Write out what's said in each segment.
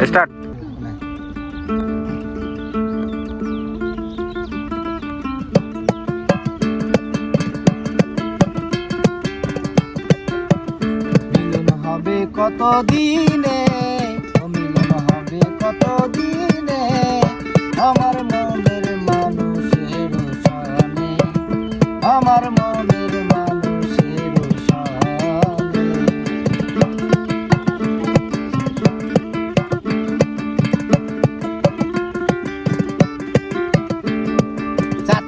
Start মিলন হবে কত দিনে মিলন হবে কত দিনে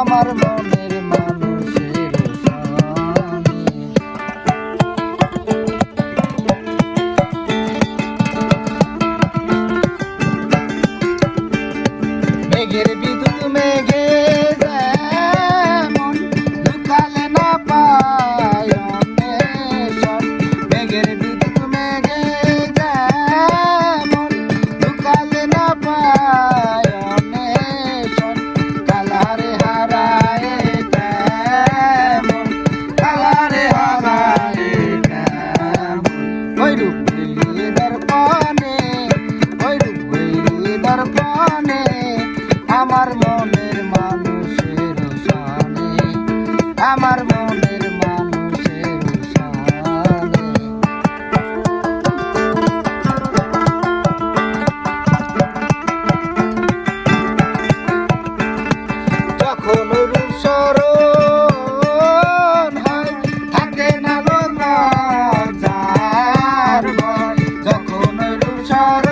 আমার মনের মানুষের মেঘের Bye.